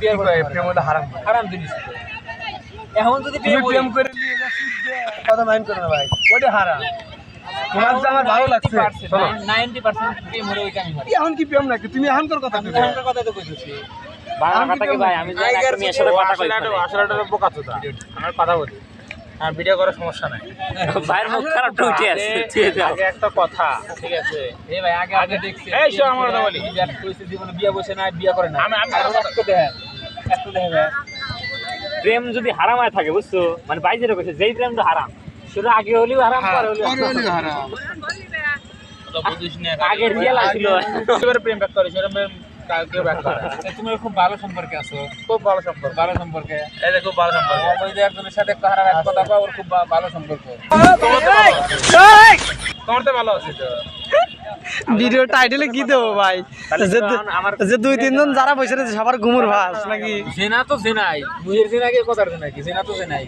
বিয়ের পরে প্রেম হলো হারাম হারাম জিনিস। এখন যদি তুমি প্রেম করে নিয়ে যা সুদ দে, কথা মাইন্ড করো না ভাই। ওটা হারাম। তোমার যে আমার ভালো লাগছে শোনো। নাইনটি পার্সেন্ট প্রেম হলে ওইটা আমি এখন কি প্রেম নাকি? তুমি এখনকার কথা আমি এখনকার কথা তো কইতেছি। বাংলা আমি কথা কি ভাই? আমি জানি একটা মেয়ের সাথে কথা কই বোকা আমার কথা বলি। আর ভিডিও করার সমস্যা নাই। ভাইয়ের মুখ খারাপ উঠে আছে। আগে একটা কথা ঠিক আছে? এই ভাই আগে আগে দেখছি এই শোন আমার কথা বলি। জীবনে বিয়ে বসে না বিয়ে করে না আমি- আমি- একটু দেখেন একটু দেখেন প্রেম যদি হারাম হয়ে থাকে বুঝছ? মানে ভাই যেটা কইছে যেই প্রেমটা হারাম সেটা আগে হলেও হারাম পরে হলেও হারাম। আগে রিয়েল এবারে প্রেম ব্যাক করে সেটা প্রেম ব্যাক করে তুমি খুব ভালো সম্পর্কে আছো। খুব ভালো সম্পর্ক। ভালো সম্পর্কে। এই খুব ভালো সম্পর্ক। ওই যে একজনের সাথে খারাপ এক কথা কয় ওর খুব ভালো সম্পর্ক। তোমার তো ভালো আছে তো। ভিডিও টাইটেলে কি দেবো ভাই? যে দুই তিনজন যারা বসে রয়েছে সবার ঘুমুর ভাস নাকি? জেনা তো জেনাই। মুহের জেনা কে কথার জেনা কি? জেনা তো জেনাই।